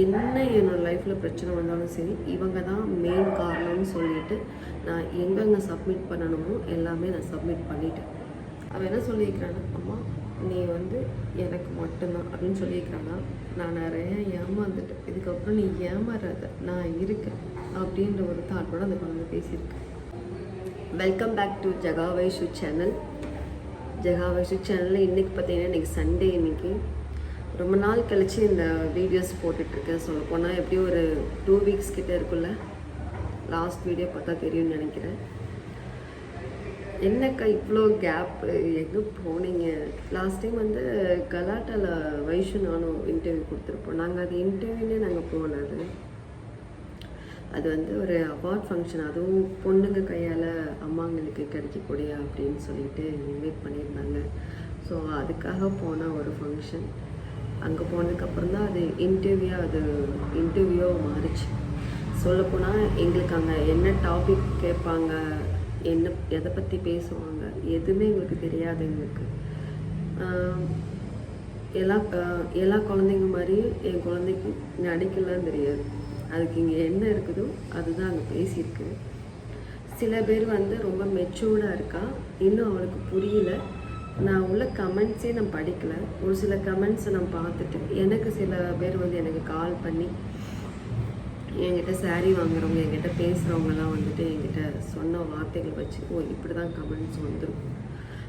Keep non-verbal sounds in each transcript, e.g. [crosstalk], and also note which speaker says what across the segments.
Speaker 1: என்ன என்னோடய லைஃப்பில் பிரச்சனை வந்தாலும் சரி இவங்க தான் மெயின் காரணம்னு சொல்லிட்டு நான் எங்கெங்கே சப்மிட் பண்ணணுமோ எல்லாமே நான் சப்மிட் பண்ணிட்டேன். அவன் என்ன சொல்லியிருக்கிறானா அம்மா நீ வந்து எனக்கு மட்டும்தான் அப்படின்னு சொல்லியிருக்கிறானா. நான் நிறைய ஏமாந்துட்டேன். இதுக்கப்புறம் நீ ஏமாறாத நான் இருக்கேன் அப்படின்ற ஒரு தாட்டோட அந்த குழந்தை பேசியிருக்கேன் வெல்கம் பேக் டு ஜெகாவைஷு சேனல் ஜெகாவைஷு சேனலில் இன்றைக்கி பார்த்தீங்கன்னா இன்றைக்கி சண்டே இன்னைக்கு. ரொம்ப நாள் கழித்து இந்த வீடியோஸ் போட்டுட்ருக்கேன் சொல்லப்போனால் போனால் ஒரு டூ வீக்ஸ் கிட்டே இருக்குல்ல லாஸ்ட் வீடியோ பார்த்தா தெரியும்னு நினைக்கிறேன். என்னக்கா இவ்வளோ கேப் எங்கே போனீங்க? லாஸ்ட் டைம் வந்து கலாட்டாவில் வைஷு நானும் இன்டர்வியூ கொடுத்துருப்போம். நாங்கள் அது இன்டர்வியூனே நாங்கள் போனது அது. வந்து ஒரு அவார்ட் ஃபங்க்ஷன் அதுவும் பொண்ணுங்க கையால் அம்மாங்களுக்கு கிடைக்கக்கூடிய அப்படின்னு சொல்லிட்டு இன்வைட் பண்ணியிருந்தாங்க. ஸோ அதுக்காக போன ஒரு ஃபங்க்ஷன் அங்கே போனதுக்கப்புறம் தான் அது இன்டர்வியூ அது இன்டர்வியூவாக மாறிச்சு. சொல்லப்போனால் எங்களுக்கு அங்கே என்ன டாபிக் கேட்பாங்க என்ன எதை பற்றி பேசுவாங்க எதுவுமே எங்களுக்கு தெரியாது எங்களுக்கு. எல்லா எல்லா குழந்தைங்க மாதிரியும் என் குழந்தைக்கு நடிக்கலாம் தெரியாது. அதுக்கு இங்கே என்ன இருக்குதோ அதுதான் அங்கே பேசியிருக்கு. சில பேர் வந்து ரொம்ப மெச்சூர்டாக இருக்கா இன்னும் அவளுக்கு புரியல. நான் உள்ள கமெண்ட்ஸே நான் படிக்கல. ஒரு சில கமெண்ட்ஸை நான் பார்த்துட்டு எனக்கு சில பேர் வந்து எனக்கு கால் பண்ணி என்கிட்ட சேரீ வாங்குறவங்க என்கிட்ட பேசுகிறவங்கலாம் வந்துட்டு என்கிட்ட சொன்ன வார்த்தைகள் வச்சு ஓ இப்படி தான் கமெண்ட்ஸ் வந்துருக்கும்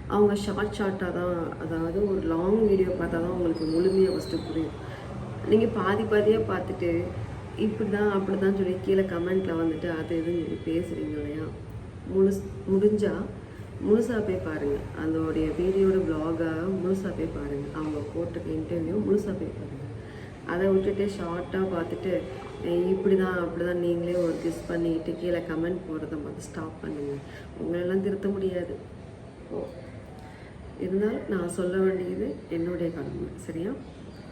Speaker 1: அவங்க ஷார்ட் ஷார்ட்டாக தான் அதாவது ஒரு லாங் வீடியோ பார்த்தா தான் உங்களுக்கு முழுமையாக ஃபஸ்ட்டு புரியும். நீங்கள் பாதி பாதியாக பார்த்துட்டு இப்படி தான் அப்படி தான் சொல்லி கீழே கமெண்ட்டில் வந்துட்டு அது இதுன்னு பேசுகிறீங்க இல்லையா? முழு முடிஞ்சால் முழுசாக போய் பாருங்கள் அதோடைய வீடியோட பிளாகாக முழுசாக போய் பாருங்கள் அவங்க போட்ட இன்டர்வியூ முழுசாக போய் பாருங்கள் அதை விட்டுட்டு ஷார்ட்டாக பார்த்துட்டு இப்படி தான் அப்படி தான் நீங்களே ஒரு கிஸ் பண்ணிக்கிட்டு கீழே கமெண்ட் போடுறத மட்டும் ஸ்டாப் பண்ணுங்கள் உங்களெல்லாம் திருத்த முடியாது. ஓ இருந்தாலும் நான் சொல்ல வேண்டியது என்னுடைய கடமை சரியா?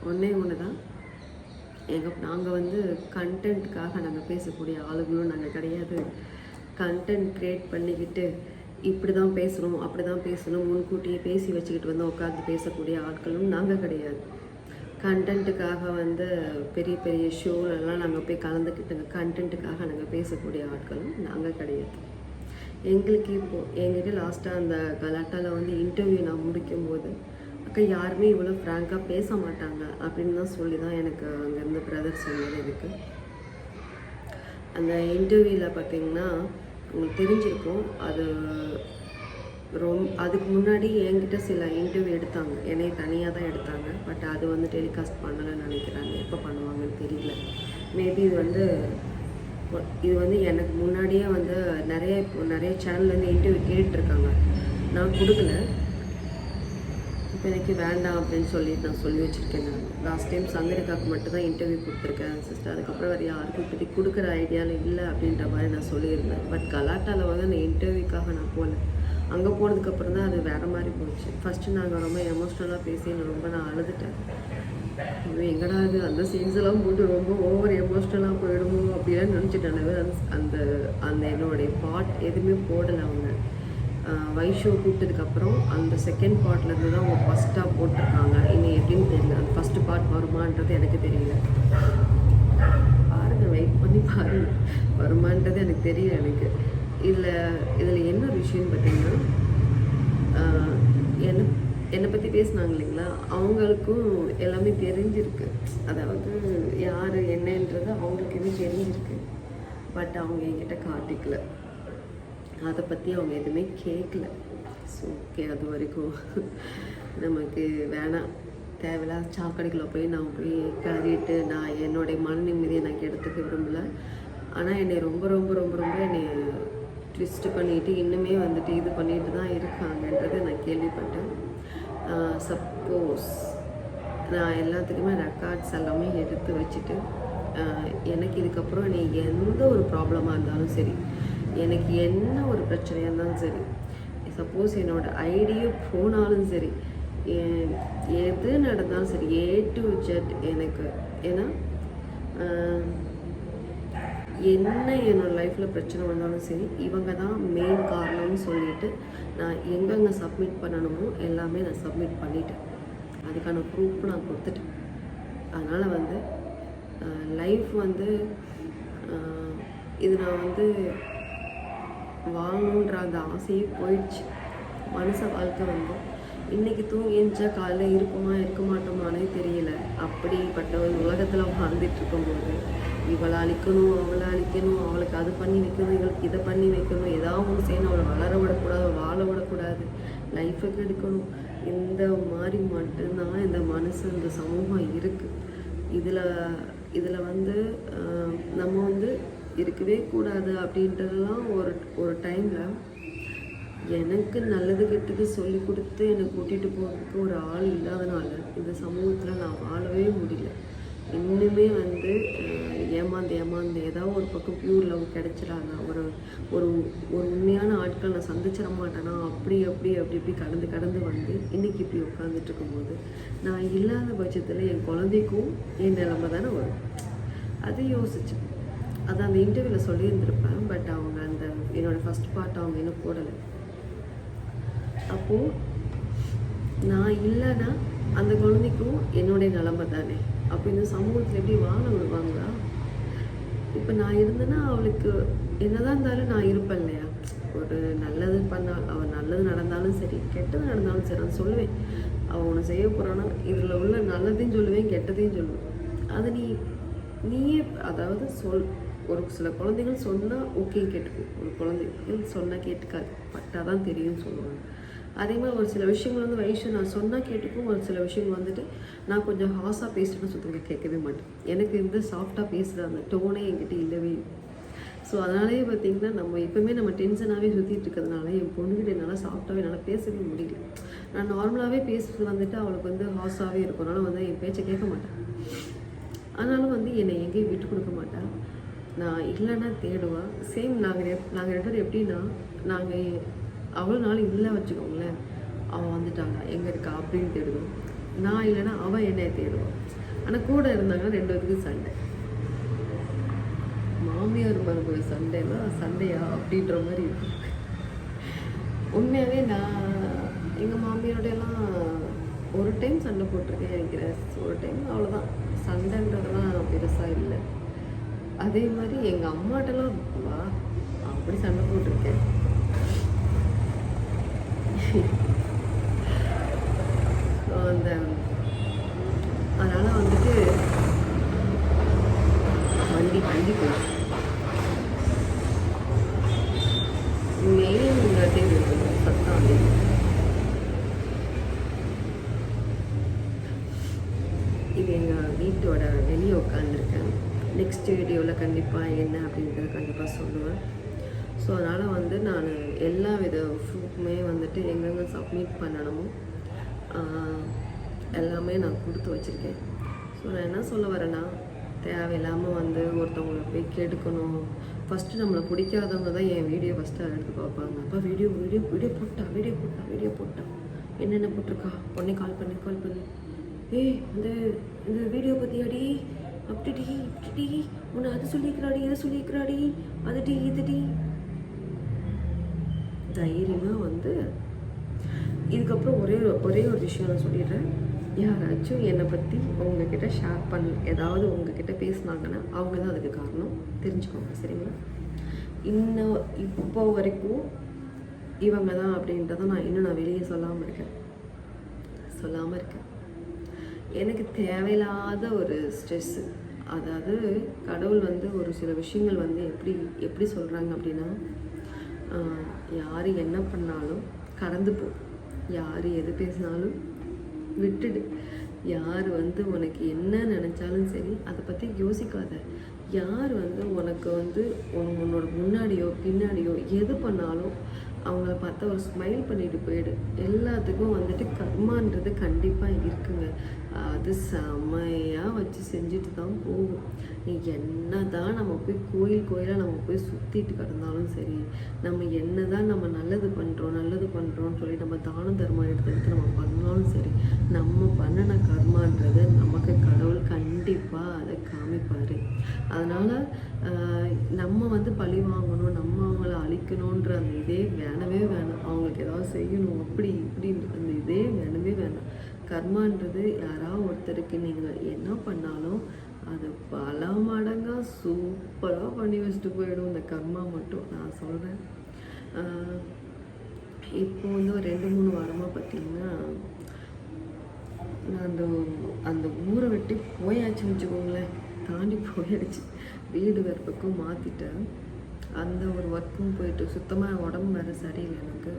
Speaker 1: ஒன்றே ஒன்று தான் எங்கள் நாங்கள் வந்து கண்டென்ட்டுக்காக நாங்கள் பேசக்கூடிய ஆளுங்களும் நாங்கள் கிடையாது. கண்டென்ட் க்ரியேட் பண்ணிக்கிட்டு இப்படி தான் பேசணும் அப்படி தான் பேசணும். முன்கூட்டியே பேசி வச்சுக்கிட்டு வந்து உட்காந்து பேசக்கூடிய ஆட்களும் நாங்கள் கிடையாது. கண்டென்ட்டுக்காக வந்து பெரிய பெரிய ஷோலெல்லாம் நாங்கள் போய் கலந்துக்கிட்டுங்க கண்டென்ட்டுக்காக நாங்கள் பேசக்கூடிய ஆட்களும் நாங்கள் கிடையாது. எங்களுக்கு இப்போ எங்கிட்ட லாஸ்ட்டாக அந்த கலாட்டாவில் வந்து இன்டர்வியூ நான் முடிக்கும்போது அக்கா யாருமே இவ்வளோ ஃப்ராங்காக பேச மாட்டாங்க அப்படின்னு தான் சொல்லி தான் எனக்கு அங்கேருந்து பிரதர் சொன்னது இருக்குது அந்த இன்டர்வியூவில் பார்த்தீங்கன்னா உங்களுக்கு தெரிஞ்சிருக்கும். அது ரொம் அதுக்கு முன்னாடி என்கிட்ட சில இன்டர்வியூ எடுத்தாங்க. என்னை தனியாக தான் எடுத்தாங்க. பட் அது வந்து டெலிகாஸ்ட் பண்ணலைன்னு நினைக்கிறாங்க. எப்போ பண்ணுவாங்கன்னு தெரியல. மேபி இது வந்து இது வந்து எனக்கு முன்னாடியே வந்து நிறைய இப்போ நிறைய சேனல்லேருந்து இன்டர்வியூ கேட்டிருக்காங்க. நான் கொடுக்கல. இப்போ எனக்கு வேண்டாம் அப்படின்னு சொல்லி நான் சொல்லி வச்சுருக்கேன் நான். லாஸ்ட் டைம் சங்கரிக்காக்கு மட்டும் தான் இன்டர்வியூ கொடுத்துருக்கேன் சிஸ்டர் அதுக்கப்புறம் வேறு யாருக்கும் இப்படி கொடுக்குற ஐடியாவில் இல்லை அப்படின்ற மாதிரி நான் சொல்லியிருந்தேன். பட் கலாட்டாவில் வந்து அந்த இன்டர்வியூக்காக நான் போகல. அங்கே போனதுக்கப்புறம் தான் அது வேறு மாதிரி போச்சு. ஃபஸ்ட்டு நாங்கள் ரொம்ப எமோஷ்னலாக பேசி நான் ரொம்ப நான் அழுதுட்டேன். எங்கடா இது? அந்த சீன்ஸ் எல்லாம் போட்டு ரொம்ப ஓவர் எமோஷ்னலாக போயிடுமோ அப்படிலாம் நினச்சிட்டேன். அந்த அந்த அந்த என்னுடைய பாட் எதுவுமே போடலை அவங்க. வைஷோ கூப்பிட்டதுக்கப்புறம் அந்த செகண்ட் பார்ட்லேருந்து தான் அவங்க ஃபஸ்ட்டாக போட்டிருக்காங்க. இனி எப்படின்னு தெரியல. அந்த ஃபஸ்ட்டு பார்ட் வருமான்றது எனக்கு தெரியல. பாருங்க வெயிட் பண்ணி பாருங்க. வருமான்றது எனக்கு தெரியல எனக்கு. இதில் இதில் என்ன ஒரு விஷயம்னு பார்த்தீங்கன்னா என்னை என்ன என்னை பற்றி பேசுனாங்க இல்லைங்களா? அவங்களுக்கும் எல்லாமே தெரிஞ்சிருக்கு. அதாவது யார் என்னன்றது அவங்களுக்கு எதுவும் தெரிஞ்சிருக்கு. பட் அவங்க என்கிட்ட காட்டிக்கல. அதை பற்றி அவங்க எதுவுமே கேட்கல ஸோ ஓகே அது வரைக்கும் நமக்கு வேணாம். தேவையில்லாத சாக்கடைக்குள்ளே போய் நான் போய் கழுவிட்டு நான் என்னுடைய மன நிம்மதியை நான் கெடுத்துக்க விரும்பல. ஆனால் என்னை ரொம்ப ரொம்ப ரொம்ப ரொம்ப என்னை ட்விஸ்ட் பண்ணிட்டு இன்னுமே வந்துட்டு இது பண்ணிட்டு தான் இருக்காங்கன்றதை நான் கேள்விப்பட்டேன். சப்போஸ் நான் எல்லாத்துக்குமே ரெக்கார்ட்ஸ் எல்லாமே எடுத்து வச்சுட்டு எனக்கு இதுக்கப்புறம் நீ எந்த ஒரு ப்ராப்ளமாக இருந்தாலும் சரி எனக்கு என்ன ஒரு பிரச்சனையாக இருந்தாலும் சரி சப்போஸ் என்னோட ஐடியை போனாலும் சரி எது நடந்தாலும் சரி ஏ டு ஜெட் எனக்கு ஏன்னா என்ன என்னோடய லைஃப்பில் பிரச்சனை வந்தாலும் சரி இவங்க தான் மெயின் காரணம்னு சொல்லிட்டு நான் எங்கெங்கே சப்மிட் பண்ணணுமோ எல்லாமே நான் சப்மிட் பண்ணிட்டேன். அதுக்கான ப்ரூஃப் நான் கொடுத்துட்டேன். அதனால் வந்து லைஃப் வந்து இது நான் வந்து வாழணுன்ற அந்த ஆசையே போயிடுச்சு. மனுஷ வாழ்க்கை வந்து இன்றைக்கி தூங்கி எழுந்தா காலையில் இருக்குமா இருக்க மாட்டோமானே தெரியல. அப்படிப்பட்ட ஒரு உலகத்தில் வாழ்ந்துட்டு இருக்கும்போது இவளை அழிக்கணும் அவளை அழிக்கணும் அவளுக்கு அது பண்ணி வைக்கணும் இவளுக்கு இதை பண்ணி வைக்கணும் ஏதாவது ஒன்று செய்யணும். அவளை வளர விடக்கூடாது வாழ விடக்கூடாது. லைஃபுக்கு எடுக்கணும் இந்த மாதிரி மட்டும்தான் இந்த மனசு இந்த சமூகம் இருக்குது இதில் இதில் வந்து நம்ம வந்து இருக்கவே கூடாது அப்படின்றதெல்லாம் ஒரு ஒரு டைமில் எனக்கு நல்லது கெட்டது சொல்லி கொடுத்து என்னை கூட்டிகிட்டு போகிறதுக்கு ஒரு ஆள் இல்லாதனால இந்த சமூகத்தில் நான் வாழவே முடியல. இன்னுமே வந்து ஏமாந்து ஏமாந்து ஏதாவது ஒரு பக்கம் பியூர் லவ் கிடச்சிடாங்க ஒரு ஒரு ஒரு உண்மையான ஆட்கள் நான் சந்திச்சிட மாட்டேனா? அப்படி அப்படி அப்படி இப்படி கடந்து கடந்து வந்து இன்னைக்கு இப்படி உட்காந்துட்டு இருக்கும்போது நான் இல்லாத பட்சத்தில் என் குழந்தைக்கும் என் நிலைமை தானே வரும். அதை யோசிச்சு அதை அந்த இன்டர்வியூவில் சொல்லியிருந்திருப்பேன் பட் அவங்க அந்த என்னோட ஃபர்ஸ்ட் பார்ட் அவங்க இன்னும் போடலை. அப்போது நான் இல்லைன்னா அந்த குழந்தைக்கும் என்னுடைய நிலமை தானே. அப்போ இந்த சமூகத்தில் எப்படி வாழ விடுவாங்களா இப்போ நான் இருந்தேன்னா அவளுக்கு என்னதான் இருந்தாலும் நான் இருப்பேன் இல்லையா? ஒரு நல்லது பண்ணால் அவள் நல்லது நடந்தாலும் சரி கெட்டது நடந்தாலும் சரி நான் சொல்லுவேன். அவள் ஒன்று செய்ய போகிறான்னா இதில் உள்ள நல்லதையும் சொல்லுவேன் கெட்டதையும் சொல்லுவேன். அது நீ நீயே அதாவது சொல் ஒரு சில குழந்தைகள் சொன்னால் ஓகே கேட்டுக்கும். ஒரு குழந்தைகள் சொன்னால் கேட்டுக்காது. பட்டாதான் தான் தெரியும்னு சொல்லுவாங்க. அதே மாதிரி ஒரு சில விஷயங்கள் வந்து வயசு நான் சொன்னால் கேட்டுக்கும். ஒரு சில விஷயங்கள் வந்துட்டு நான் கொஞ்சம் ஹாஸாக பேசிட்டேன்னு சுத்தமாக கேட்கவே மாட்டேன். எனக்கு இந்த சாஃப்டாக பேசுகிற அந்த டோனே என்கிட்ட இல்லவே இல்லை. ஸோ அதனாலேயே பார்த்திங்கன்னா நம்ம எப்போவுமே நம்ம டென்ஷனாகவே சுற்றிட்டு இருக்கிறதுனால என் பொண்ணுகிட்ட என்னால் சாஃப்டாகவே என்னால் பேசவே முடியல. நான் நார்மலாகவே பேசுறது வந்துட்டு அவளுக்கு வந்து ஹாஸாகவே இருக்கனால வந்து என் பேச்சை கேட்க மாட்டேன். ஆனாலும் வந்து என்னை எங்கேயும் விட்டு கொடுக்க மாட்டேன் நான் இல்லைன்னா தேடுவேன் சேம் நாங்கள் நாங்கள் ரெண்டு பேரும் எப்படின்னா நாங்கள் அவ்வளோ நாள் இல்லை வச்சுக்கோங்களேன். அவன் வந்துட்டாங்க எங்கே இருக்கா? அப்படின்னு தேடுவோம். நான் இல்லைன்னா அவன் என்னைய தேடுவான் ஆனால் கூட இருந்தாங்கன்னா ரெண்டு பேத்துக்கும் சண்டை. மாமியார் மருமக சண்டைனா சண்டையா அப்படின்ற மாதிரி இருக்கும் உண்மையாகவே நான் எங்கள் மாமியாரோடையெல்லாம் ஒரு டைம் சண்டை போட்டிருக்கேன் நினைக்கிறேன். ஒரு டைம் அவ்வளோதான் சண்டைன்றதெல்லாம் பெருசாக இல்லை. அதே மாதிரி எங்கள் அம்மாட்டெல்லாம் வா அப்படி சண்டை போட்டிருக்கேன் ஸோ [laughs] அந்த அதனால் வந்துட்டு வண்டி வண்டி போச்சு மெயின் முன்னாடி இருக்குது சத்தம் வந்து இது எங்கள் வீட்டோட வெளியே உட்காந்துருக்கேன் நெக்ஸ்ட் வீடியோவில் கண்டிப்பாக என்ன அப்படின்றத கண்டிப்பாக சொல்லுவேன். ஸோ அதனால் வந்து நான் எல்லா வித ஃபுட்டுமே வந்துட்டு எங்கெங்கே சப்மிட் பண்ணணுமோ எல்லாமே நான் கொடுத்து வச்சுருக்கேன். ஸோ நான் என்ன சொல்ல வரேன்னா தேவையில்லாமல் வந்து ஒருத்தவங்களை போய் கேட்டுக்கணும் ஃபஸ்ட்டு நம்மளை பிடிக்காதவங்க தான் என் வீடியோ ஃபஸ்ட்டு எடுத்து பார்ப்பாங்க. அப்போ வீடியோ வீடியோ வீடியோ போட்டா வீடியோ போட்டா வீடியோ போட்டா. என்னென்ன போட்டிருக்கா? உடனே கால் பண்ணி கால் பண்ணி. ஏய் இந்த இந்த வீடியோ பற்றியாடி அப்படி இப்படி உன்னை அது சொல்லிக்கிறாடி இதை சொல்லிக்கிறாடி அதுடி இதுடி தைரியமாக வந்து இதுக்கப்புறம் ஒரே ஒரு ஒரே ஒரு விஷயம் நான் சொல்லிடுறேன். யாராச்சும் என்னை பற்றி உங்ககிட்ட ஷேர் பண்ண ஏதாவது உங்ககிட்ட பேசினாங்கன்னா அவங்க தான் அதுக்கு காரணம். தெரிஞ்சுக்கோங்க சரிங்களா? இன்னும் இப்போ வரைக்கும் இவங்க தான் அப்படின்றத நான் இன்னும் நான் வெளியே சொல்லாமல் இருக்கேன். சொல்லாமல் இருக்கேன். எனக்கு தேவையில்லாத ஒரு ஸ்ட்ரெஸ்ஸு அதாவது கடவுள் வந்து ஒரு சில விஷயங்கள் வந்து எப்படி எப்படி சொல்கிறாங்க அப்படின்னா யார் என்ன பண்ணாலும் கடந்து போ. யார் எது பேசினாலும் விட்டுடு. யார் வந்து உனக்கு என்ன நினச்சாலும் சரி அதை பற்றி யோசிக்காத. யார் வந்து உனக்கு வந்து உன்னோட முன்னாடியோ பின்னாடியோ எது பண்ணாலும் அவங்கள பார்த்தா ஒரு ஸ்மைல் பண்ணிட்டு போயிடு. எல்லாத்துக்கும் வந்துட்டு கர்மான்றது கண்டிப்பாக இருக்குங்க. அது செம்மையாக வச்சு செஞ்சுட்டு தான் போகும். நீ என்ன தான் நம்ம போய் கோயில் கோயிலாக நம்ம போய் சுற்றிட்டு கிடந்தாலும் சரி நம்ம என்ன தான் நம்ம நல்லது பண்ணுறோம் நல்லது பண்ணுறோம்னு சொல்லி நம்ம தான தர்மம் எடுத்து எடுத்து நம்ம பண்ணாலும் சரி நம்ம பண்ணின கர்மான்றது நமக்கு கடவுள் கண்டிப்பாக அதை காமிப்பார். அதனால் நம்ம வந்து பழி வாங்கணும் நம்ம அவங்கள அழிக்கணுன்ற அந்த இதே வேணவே வேணாம். அவங்களுக்கு ஏதாவது செய்யணும் அப்படி இப்படின்ற அந்த இதே வேணவே வேணாம். கர்மான்றது யாராவது ஒருத்தருக்கு நீங்கள் என்ன பண்ணாலும் அது பல மடங்காக சூப்பராக பண்ணி வச்சுட்டு போயிடும் இந்த கர்மா மட்டும் நான் சொல்கிறேன் இப்போ வந்து ஒரு ரெண்டு மூணு வாரமாக பார்த்தீங்கன்னா நான் அந்த அந்த ஊரை விட்டு போயாச்சுன்னு வச்சுக்கோங்களேன். தாண்டி போயாச்சு. வீடு வேறு பக்கம் மாற்றிட்டேன் அந்த ஒரு ஒர்க்கும் போயிட்டு சுத்தமாக உடம்பு வேறு சரியில்லை எனக்கு.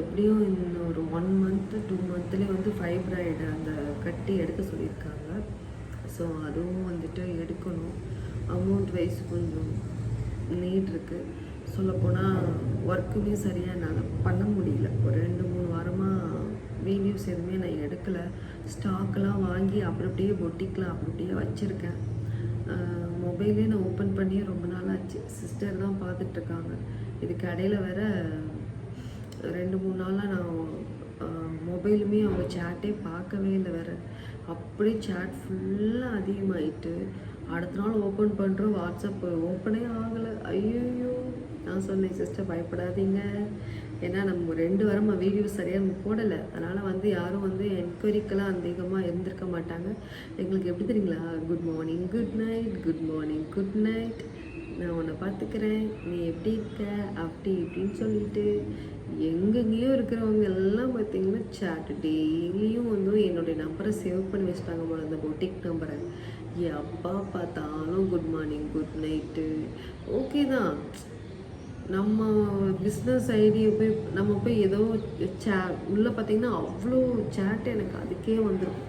Speaker 1: எப்படியும் இன்னும் ஒரு ஒன் மந்த்து டூ மந்த்லேயே வந்து ஃபைப்ராய்டு அந்த கட்டி எடுக்க சொல்லியிருக்காங்க. ஸோ அதுவும் வந்துட்டு எடுக்கணும். அமௌண்ட் வைஸ் கொஞ்சம் நீட் இருக்குது சொல்லப்போனால் ஒர்க்குமே சரியாக என்னால் பண்ண முடியல. ஒரு ரெண்டு மூணு வாரமாக வீடியோஸ் எதுவுமே நான் எடுக்கலை. ஸ்டாக்லாம் வாங்கி அப்படி அப்படியே பொட்டிக்கலாம் அப்படி அப்படியே வச்சுருக்கேன். மொபைலே நான் ஓப்பன் பண்ணி ரொம்ப நாள் ஆச்சு சிஸ்டர் தான் பார்த்துட்ருக்காங்க. இதுக்கு இடையில வேற ரெண்டு மூணு நாளாக நான் மொபைலுமே அவங்க சேட்டே பார்க்கவே இல்லை வேற. அப்படியே சேட் ஃபுல்லாக அதிகமாயிட்டு அடுத்த நாள் ஓப்பன் பண்ணுறோம் வாட்ஸ்அப் ஓப்பனே ஆகலை. ஐயோ நான் சொன்னேன் சிஸ்டர் பயப்படாதீங்க. ஏன்னா நம்ம ரெண்டு வாரமாக வீடியோ சரியாக நம்ம போடலை. அதனால் வந்து யாரும் வந்து என்கொயரிக்கெல்லாம் அதிகமாக இருந்திருக்க மாட்டாங்க. எங்களுக்கு எப்படி தெரியுங்களா? Good morning good night good morning good night நான் உன்னை பார்த்துக்கிறேன். நீ எப்படி இருக்க? அப்படி இப்படின்னு சொல்லிட்டு எங்கெங்கேயோ இருக்கிறவங்க எல்லாம் பார்த்தீங்கன்னா சாட் டெய்லியும் வந்து என்னுடைய நம்பரை சேவ் பண்ணி வச்சுட்டாங்க போல அந்த பொட்டிக் நம்பரை எப்பா பார்த்தாலும் good morning good night okay தான். நம்ம பிஸ்னஸ் ஐடியை போய் நம்ம போய் ஏதோ சே உள்ளே பார்த்தீங்கன்னா அவ்வளோ சேட்டு எனக்கு அதுக்கே வந்துடும்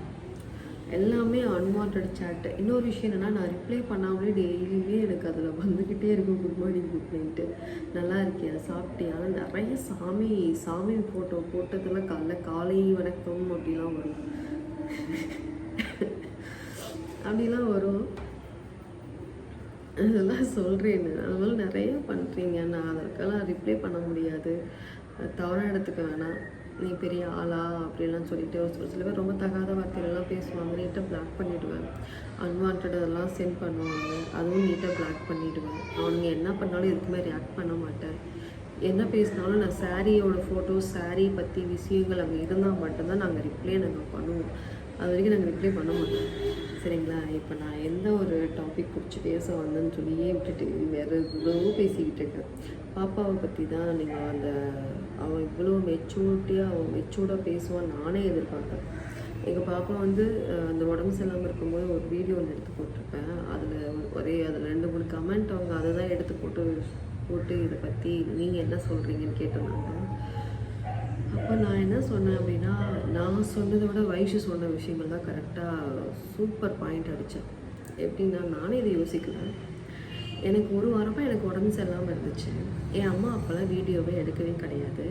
Speaker 1: எல்லாமே அன்வான்ட் சேட்டு இன்னொரு விஷயம் என்னென்னா நான் ரிப்ளை பண்ணாமலே டெய்லியுமே எனக்கு அதில் வந்துக்கிட்டே இருக்கும் குட் மார்னிங் குட் நைட்டு நல்லா இருக்கியா? சாப்பிட்டியா? நிறைய சாமி சாமி ஃபோட்டோ போட்டதெல்லாம் காலைல காலை வணக்கம் அப்படிலாம் வரும். அப்படிலாம் வரும். அதெல்லாம் சொல்கிறேன் அது மாதிரி நிறைய பண்ணுறீங்க நான் அதற்கெல்லாம் ரிப்ளை பண்ண முடியாது. தவறாக எடுத்துக்க வேணாம். நீ பெரிய ஆளா? அப்படிலாம் சொல்லிட்டு ஒரு சில பேர் ரொம்ப தகாத வார்த்தைகள்லாம் பேசுவாங்க. நீட்டாக பிளாக் பண்ணிவிடுவேன் அன்வான்டெல்லாம் சென்ட் பண்ணுவாங்க. அதுவும் நீட்டாக பிளாக் பண்ணிவிடுவேன் அவனுங்க என்ன பண்ணாலும் எதுக்குமே ரியாக்ட் பண்ண மாட்டேன். என்ன பேசினாலும் நான் சாரியோட ஃபோட்டோஸ் சாரீ பற்றி விஷயங்கள் அங்கே இருந்தால் மட்டும்தான் நாங்கள் ரிப்ளை நாங்கள் பண்ணுவோம். அது வரைக்கும் நாங்கள் ரிப்ளை பண்ண மாட்டோம். சரிங்களா? இப்போ நான் எந்த ஒரு டாபிக் பிடிச்சி பேச வந்தேன்னு சொல்லியே விட்டுட்டு வேறு இவ்வளவோ பேசிக்கிட்டு இருக்கேன். பாப்பாவை பற்றி தான் நீங்கள் அந்த அவன் இவ்வளோ மெச்சூரிட்டியாக அவன் மெச்சூர்டாக பேசுவான் நானே எதிர்பார்ப்பேன். எங்கள் பாப்பா வந்து அந்த உடம்பு சரியில்லாமல் இருக்கும்போது ஒரு வீடியோ ஒன்று எடுத்து போட்டிருப்பேன். அதில் ஒரே அதில் ரெண்டு மூணு கமெண்ட் அவங்க அதை தான் எடுத்து போட்டு போட்டு இதை பற்றி நீங்கள் என்ன சொல்கிறீங்கன்னு கேட்டிருந்தாங்க அப்போ நான் என்ன சொன்னேன் அப்படின்னா நான் சொன்னதை விட வயசு சொன்ன விஷயங்கள் தான் கரெக்டாக சூப்பர் பாயிண்ட் அடித்தேன் எப்படின்னா நானே இதை யோசிக்கிறேன் எனக்கு ஒரு வாரமாக எனக்கு உடம்பு சரியில்லாமல் இருந்துச்சு. என் அம்மா அப்போல்லாம் வீடியோவே எடுக்கவே கிடையாது.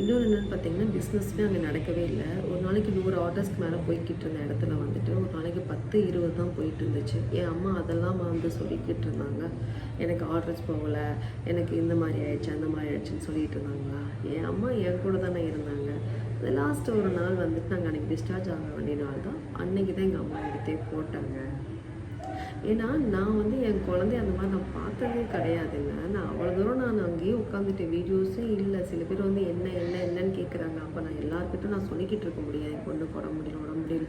Speaker 1: இன்னொன்று என்னென்னு பார்த்தீங்கன்னா பிஸ்னஸ்மே அங்கே நடக்கவே இல்லை. ஒரு நாளைக்கு நூறு ஆர்டர்ஸ்க்கு மேலே போய்கிட்டு இருந்த இடத்துல வந்துட்டு ஒரு நாளைக்கு பத்து இருபது தான் போயிட்டு இருந்துச்சு. என் அம்மா அதெல்லாம் வந்து சொல்லிக்கிட்டு இருந்தாங்க. எனக்கு ஆர்டர்ஸ் போகலை. எனக்கு இந்த மாதிரி ஆயிடுச்சு அந்த மாதிரி ஆயிடுச்சுன்னு சொல்லிட்டு இருந்தாங்களா? என் அம்மா என் கூட தானே இருந்தாங்க. லாஸ்ட் ஒரு நாள் வந்துட்டு நாங்கள் அன்றைக்கி டிஸ்சார்ஜ் ஆக வேண்டிய நாள் தான். அன்றைக்கி தான் எங்கள் அம்மா எடுத்தே போட்டாங்க. ஏன்னா நான் வந்து என் குழந்தைய அந்த மாதிரி நான் பார்த்ததே கிடையாதுங்க. நான் அவ்வளோ தூரம் நான் அங்கேயே உட்காந்துட்டேன் வீடியோஸே இல்லை. சில பேர் வந்து என்ன என்ன என்னன்னு கேட்குறாங்க அப்போ நான் எல்லாருக்கிட்டும் நான் சொல்லிக்கிட்டு இருக்க முடியாது. என் பொண்ணு போட முடியல உடம்பு முடியல.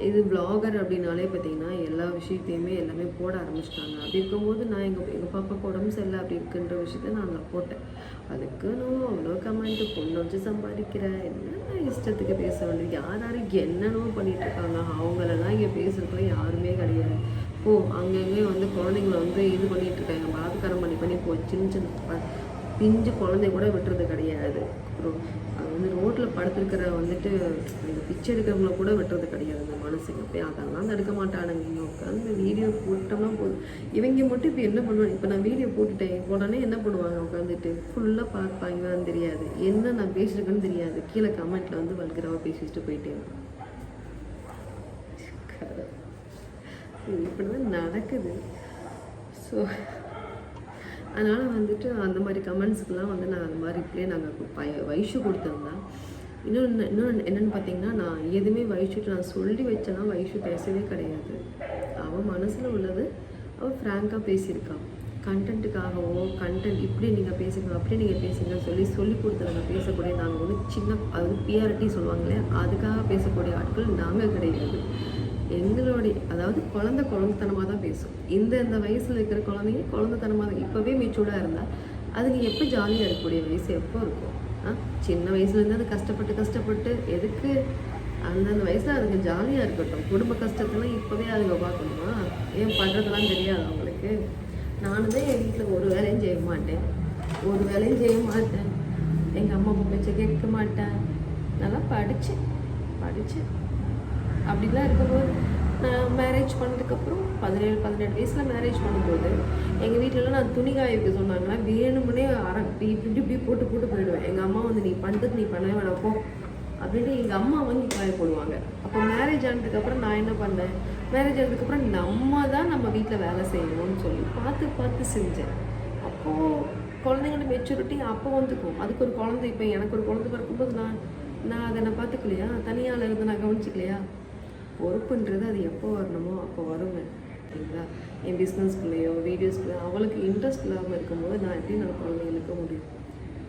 Speaker 1: இது ப்ளாகர் அப்படின்னாலே பார்த்தீங்கன்னா எல்லா விஷயத்தையுமே எல்லாமே போட ஆரம்பிச்சிட்டாங்க. அப்படி இருக்கும்போது நான் எங்கள் எங்கள் பாப்பாவுக்கு உடம்பு சரியில்லை. அப்படி இருக்குன்ற விஷயத்த நான் அதில் போட்டேன். அதுக்குன்னு அவ்வளோ கமெண்ட்டு பொண்ணு வச்சு சம்பாதிக்கிறேன் என்ன இஷ்டத்துக்கு பேச வேண்டியது? யார் யாரும் என்னென்னோ பண்ணிகிட்டு இருக்காங்க. அவங்களெல்லாம் இங்கே பேசுகிறப்ப யாருமே கிடையாது. ஓ அங்கங்கே வந்து குழந்தைங்கள வந்து இது பண்ணிகிட்டு இருக்காங்க. பலாத்காரம் பண்ணி பண்ணி போ சின்ன சின்ன பிஞ்சு குழந்தை கூட விட்டுறது கிடையாது. அப்புறம் அது வந்து ரோட்டில் படுத்துருக்கிற வந்துட்டு அந்த பிச்சை எடுக்கிறவங்கள கூட விட்டுறது கிடையாது. அந்த மனசுங்க போய் அதெல்லாம் தடுக்க மாட்டானுங்க. இங்கே உட்காந்து வீடியோ போட்டோம்னா போதும். இவங்க மட்டும் இப்போ என்ன பண்ணுவாங்க? இப்போ நான் வீடியோ போட்டுட்டேன். உடனே என்ன பண்ணுவாங்க? உட்காந்துட்டு ஃபுல்லாக பார்ப்பாங்கன்னு தெரியாது. என்ன நான் பேசியிருக்கேன்னு தெரியாது. கீழே கமெண்ட்டில் வந்து வல்கராவாக பேசிட்டு போயிட்டேன். இப்படி தான் நடக்குது. ஸோ அதனால் வந்துட்டு அந்த மாதிரி கமெண்ட்ஸுக்கெலாம் வந்து நான் அந்த மாதிரி ரிப்ளை நாங்கள் வயசு கொடுத்துருந்தேன் இன்னொன்று இன்னொன்று என்னென்னு பார்த்தீங்கன்னா நான் எதுவுமே வயசுட்டு நான் சொல்லி வச்சேன்னா வயசு பேசவே கிடையாது. அவன் மனசில் உள்ளது அவள் ஃப்ராங்காக பேசியிருக்கான் கண்டென்ட்டுக்காகவோ கண்டென்ட் இப்படி நீங்கள் பேசுங்க அப்படி நீங்கள் பேசுங்கன்னு சொல்லி சொல்லி கொடுத்து நாங்கள் பேசக்கூடிய நாங்கள் வந்து சின்ன அது பிஆர்டி சொல்லுவாங்களே அதுக்காக பேசக்கூடிய ஆட்கள் நாங்கள் கிடையாது. எங்களுடைய அதாவது குழந்தை குழந்தைத்தனமாக தான் பேசும். இந்த இந்த வயசில் இருக்கிற குழந்தைங்க குழந்தைத்தனமாக தான் இப்போவே மெச்சூர்டாக இருந்தால் அதுக்கு எப்போ ஜாலியாக இருக்கக்கூடிய வயசு எப்போ இருக்கும்? ஆ? சின்ன வயசுலேருந்து அது கஷ்டப்பட்டு கஷ்டப்பட்டு எதுக்கு? அந்தந்த வயசில் அதுங்க ஜாலியாக இருக்கட்டும். குடும்ப கஷ்டத்தெல்லாம் இப்போவே அதுங்க பார்க்கணுமா? ஏன் பண்ணுறதெல்லாம் தெரியாது அவங்களுக்கு. நானும் தான் என் வீட்டில் ஒரு வேலையும் செய்ய மாட்டேன். ஒரு வேலையும் செய்ய மாட்டேன். எங்கள் அம்மா அப்பா பேச்சை கேட்க மாட்டேன் நல்லா படித்தேன் படித்தேன் அப்படிலாம் இருக்கும்போது நான் மேரேஜ் பண்ணதுக்கப்புறம் பதினேழு பதினெட்டு வயசில் மேரேஜ் பண்ணும்போது எங்கள் வீட்டிலலாம் நான் துணி காய வைக்க சொன்னாங்கன்னா வேணும்னே அரை இப்படி இப்படி இப்படி போட்டு போட்டு போயிடுவேன். எங்கள் அம்மா வந்து நீ பண்ணுறது நீ பண்ணவே வேணாம் போ. அப்படின்ட்டு எங்கள் அம்மா வாங்கி காய போடுவாங்க. அப்போ மேரேஜ் ஆனதுக்கப்புறம் நான் என்ன பண்ணேன்? மேரேஜ் ஆனதுக்கப்புறம் நம்ம தான் நம்ம வீட்டில் வேலை செய்யணும்னு சொல்லி பார்த்து பார்த்து செஞ்சேன். அப்போது குழந்தைங்களோட மெச்சூரிட்டி அப்போ வந்துக்கும். அதுக்கு ஒரு குழந்தை இப்போ எனக்கு ஒரு குழந்தை பிறக்கும்போது நான் நான் அதை நான் பார்த்துக்கலையா? தனியால் இருந்து நான் கவனிச்சிக்கலையா? பொறுப்புன்றது அது எப்போ வரணுமோ அப்போ வருங்க சரிங்களா? என் பிஸ்னஸ்குள்ளேயோ வீடியோஸ்குள்ளேயோ அவளுக்கு இன்ட்ரெஸ்ட் இல்லாமல் இருக்கும்போது நான் எப்படி நான் குழந்தைங்களுக்கு முடியும்?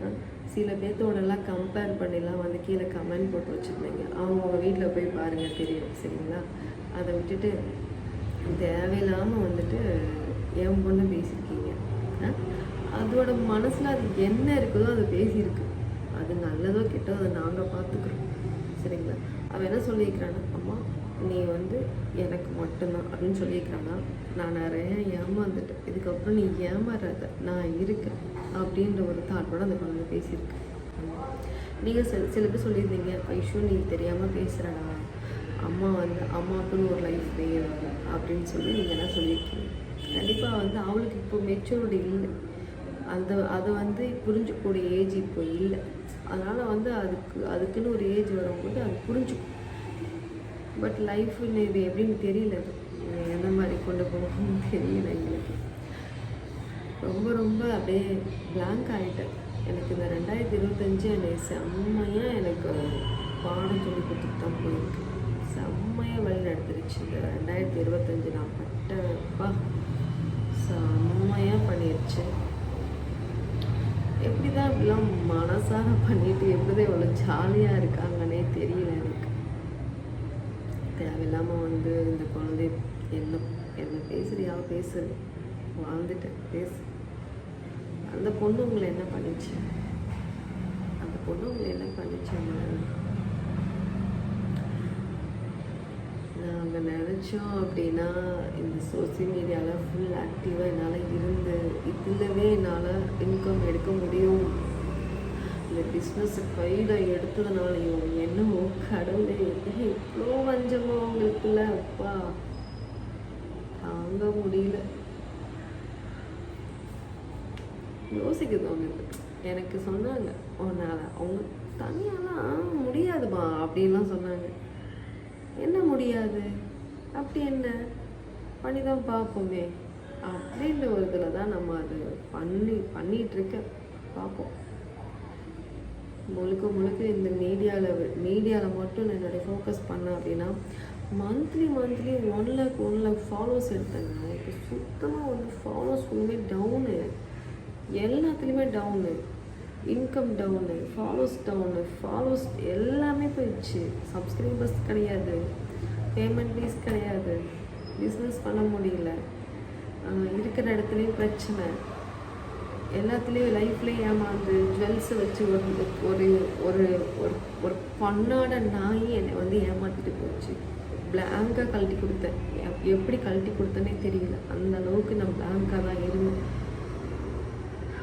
Speaker 1: ஆ? சில பேர்த்தோடலாம் கம்பேர் பண்ணிலாம் வந்து கீழே கமெண்ட் போட்டு வச்சுருந்தீங்க. அவங்கவுங்க வீட்டில் போய் பாருங்கள் தெரியும் சரிங்களா? அதை விட்டுட்டு தேவையில்லாமல் வந்துட்டு என் பொண்ணு பேசியிருக்கீங்க. ஆ? அதோட மனசில் அது என்ன இருக்குதோ அது பேசியிருக்கு. அது நல்லதோ கெட்டதோ அதை நாங்கள் பார்த்துக்குறோம் சரிங்களா? அவன் என்ன சொல்லியிருக்கிறான்னா அம்மா நீ வந்து எனக்கு மட்டும்தான் அப்படின்னு சொல்லியிருக்கிறான்னா நான் நிறைய ஏமாந்துட்டேன். இதுக்கப்புறம் நீ ஏமாறாத நான் இருக்கேன் அப்படின்ற ஒரு தாட்டோட அந்த குழந்தை பேசியிருக்கு. நீங்கள் சில சில பேர் சொல்லியிருந்தீங்க ஐஷோ நீ தெரியாமல் பேசுகிறடா அம்மா வந்து அம்மாவுக்குன்னு ஒரு லைஃப் வேணும் அப்படின்னு சொல்லி நீங்கள் என்ன சொல்லியிருக்கீங்க. கண்டிப்பாக வந்து அவளுக்கு இப்போ மெச்சூரிட்டி இல்லை. அந்த அதை வந்து புரிஞ்சுக்கூடிய ஏஜ் இப்போ இல்லை. அதனால் வந்து அதுக்கு அதுக்குன்னு ஒரு ஏஜ் வரும்போது அது புரிஞ்சுக்கும். பட் லைஃப் இது எப்படின்னு தெரியல. அது எந்த மாதிரி கொண்டு போகணும்னு தெரியல எங்களுக்கு. ரொம்ப ரொம்ப அப்படியே பிளாங்க் ஆகிட்டேன் எனக்கு இந்த ரெண்டாயிரத்தி இருபத்தஞ்சு என்னை செம்மையாக எனக்கு பாடம் சொல்லி கொடுத்துட்டு தான் போயிருக்கு. செம்மையாக வழி நடந்துருச்சு. இந்த ரெண்டாயிரத்தி இருபத்தஞ்சு நான் பட்டப்பா. செம்மையாக பண்ணிடுச்சு எப்படி தான் இப்படிலாம் மனசார பண்ணிட்டு எப்படி தான் இவ்வளோ ஜாலியாக இருக்காங்கன்னே தெரியல எனக்கு. தேவையில்லாமல் வந்து இந்த குழந்தை என்ன என்ன பேசுறியா? பேசு. வாழ்ந்துட்டேன் பேசு. அந்த பொண்ணு உங்களை என்ன பண்ணிச்சு? அந்த பொண்ணு உங்களை என்ன பண்ணுச்சு? நாங்கள் நினச்சோம் அப்படின்னா இந்த சோசியல் மீடியாவில் ஃபுல் ஆக்டிவாக என்னால் இருந்து இதுலவே என்னால் இன்கம் எடுக்க முடியும். இந்த பிஸ்னஸ் கையில் எடுத்ததுனாலையும் என்னவோ கடவுளே இவ்வளோ வஞ்சமோ அவங்களுக்குள்ள அப்பா. தாங்க முடியல. யோசிக்குது அவங்களுக்கு. எனக்கு சொன்னாங்க உன்னால் அவங்க தனியாலாம் முடியாதுமா அப்படின்லாம் சொன்னாங்க. என்ன முடியாது? அப்படி என்ன? பண்ணி தான் பார்ப்போமே. அப்படின்ற ஒரு இதில் தான் நம்ம அது பண்ணி பண்ணிட்டு இருக்கேன். பார்ப்போம். முழுக்க முழுக்க இந்த மீடியாவில் மீடியாவில் மட்டும் நான் என்னுடைய ஃபோக்கஸ் பண்ணேன் அப்படின்னா monthly monthly one lakh one lakh follows எடுத்தேங்க இப்போ சுத்தமாக வந்து ஃபாலோஸ் ஒன்றுமே டவுனு எல்லாத்துலேயுமே down income down follows down follows எல்லாமே போயிடுச்சு. சப்ஸ்கிரைபர்ஸ் கிடையாது. பேமெண்ட் ஃபீஸ் கிடையாது. பிஸ்னஸ் பண்ண முடியல. இருக்கிற இடத்துலையும் பிரச்சனை. எல்லாத்துலேயும் லைஃப்லேயும் ஏமாந்து ஜுவல்ஸை வச்சு ஒரு ஒரு ஒரு ஒரு ஒரு பொண்ணோட நாய் என்னை வந்து ஏமாத்திட்டு போச்சு. பிளாங்காக கழட்டி கொடுத்தேன். எப்- எப்படி கழட்டி கொடுத்தனே தெரியல. அந்த அளவுக்கு நான் பிளாங்காக தான் இருந்தேன்.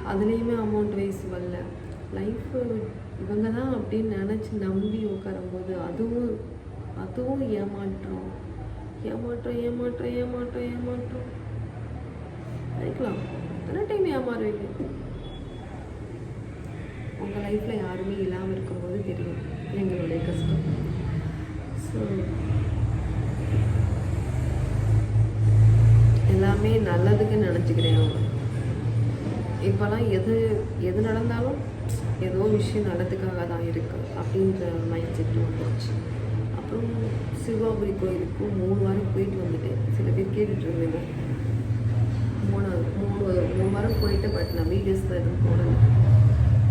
Speaker 1: அதுலேயுமே அமௌண்ட் வைஸ் வரல. லைஃப் இவங்க தான் அப்படின்னு நினச்சி நம்பி உட்காரும்போது அதுவும் அதுவும் ஏமாற்றம். ஏமாற்றம் ஏமாற்றம் ஏமாற்றம் ஏமாற்றம். நினைக்கலாம் எத்தனை டைம் ஏமாறுவீங்க? உங்கள் லைஃப்பில் யாருமே இல்லாமல் இருக்கும்போது தெரியும் எங்களுடைய கஷ்டம். ஸோ எல்லாமே நல்லதுக்கு நினச்சிக்கிறேன் அவங்க. இப்போலாம் எது எது நடந்தாலும் ஏதோ விஷயம் நல்லதுக்காக தான் இருக்குது அப்படின்ற மைண்ட் செட் வந்துருச்சு. அப்புறம் சிவாபுரி கோயிலுக்கு மூணு வாரம் போயிட்டு வந்துட்டேன். சில பேர் கேட்டுட்டு இருந்தீங்க. மூணாவது மூணு மூணு வாரம் போயிட்டு பட் நான் வீடியோஸில் எதுவும் போடலை.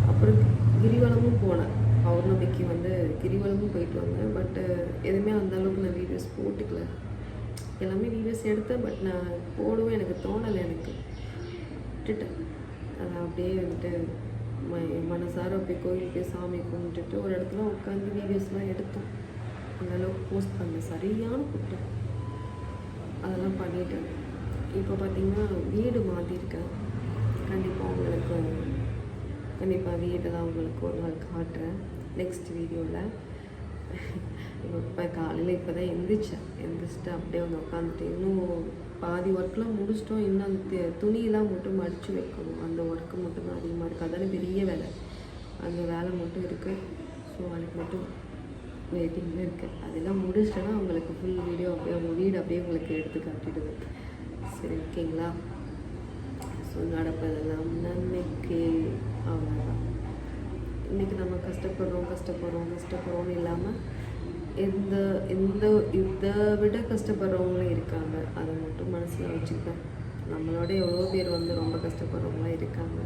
Speaker 1: அப்புறம் கிரிவலமும் போனேன். பௌர்ணமிக்கு வந்து கிரிவலமும் போயிட்டு வந்தேன். பட்டு எதுவுமே அந்த அளவுக்கு நான் வீடியோஸ் போட்டுக்கல. எல்லாமே வீடியோஸ் எடுத்தேன் பட் நான் போடவும் எனக்கு தோணலை எனக்கு. விட்டுட்டேன். அதை அப்படியே வந்துட்டு ம- மனசார போய் கோயில் போய் சாமி கும்பிட்டுட்டு ஒரு இடத்துல உட்காந்து வீடியோஸ்லாம் எடுத்தோம். அந்த அளவுக்கு போஸ்ட் பண்ணேன். சரியான குற்றம் அதெல்லாம் பண்ணிட்டேன். இப்போ பார்த்தீங்கன்னா வீடு மாற்றிருக்கேன். கண்டிப்பாக உங்களுக்கு கண்டிப்பாக வீடெல்லாம் உங்களுக்கு ஒரு நாள் காட்டுறேன். நெக்ஸ்ட் வீடியோவில் இப்போ காலையில் இப்போ தான் எந்திரிச்சேன். எந்திரிச்சிட்டு அப்படியே வந்து உட்காந்துட்டு இன்னும் பாதி ஒர்க்லாம் முடிச்சிட்டோம். இன்னும் அந்த துணியெல்லாம் மட்டும் மடித்து வைக்கணும். அந்த ஒர்க்கு மட்டும் தான் அதிகமாக இருக்குது அதானே பெரிய வேலை. அந்த வேலை மட்டும் இருக்குது ஸோ அதுக்கு மட்டும் வெயிட்டிங்கில் இருக்குது அதெல்லாம் முடிச்சிட்டேன்னா உங்களுக்கு ஃபுல் வீடியோ அப்படியே உங்கள் வீடு அப்படியே உங்களுக்கு எடுத்து காட்டிடுவேன். சரி ஓகேங்களா? ஸோ நடப்பதெல்லாம் நன்மைக்கு அவ்வளோதான் இன்றைக்கி நம்ம கஷ்டப்படுறோம் கஷ்டப்படுறோம் கஷ்டப்படுறோம்னு இல்லாமல் எந்த எந்த இதை விட கஷ்டப்படுறவங்களும் இருக்காங்க. அதை மட்டும் மனசில் வச்சுப்பேன் நம்மளோட எவ்வளோ பேர் வந்து ரொம்ப கஷ்டப்படுறவங்களாம் இருக்காங்க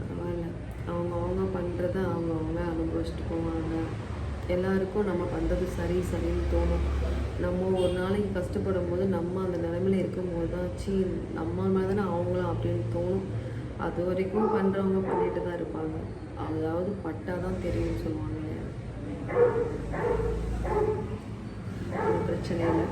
Speaker 1: பரவாயில்ல அவங்க அவங்க பண்ணுறத அவங்க அவங்க அனுபவிச்சுட்டு போவாங்க எல்லாருக்கும் நம்ம பண்ணுறது சரி சரின்னு தோணும். நம்ம ஒரு நாளைக்கு கஷ்டப்படும் போது நம்ம அந்த நிலமையில இருக்கும்போது தான் சீ நம்ம மாதிரி தானே அவங்களும் அப்படின்னு தோணும். அது வரைக்கும் பண்ணுறவங்க பண்ணிட்டு தான் இருப்பாங்க. அதாவது பட்டா தான் தெரியும்னு சொல்லுவாங்க பிரச்சனை இல்லை.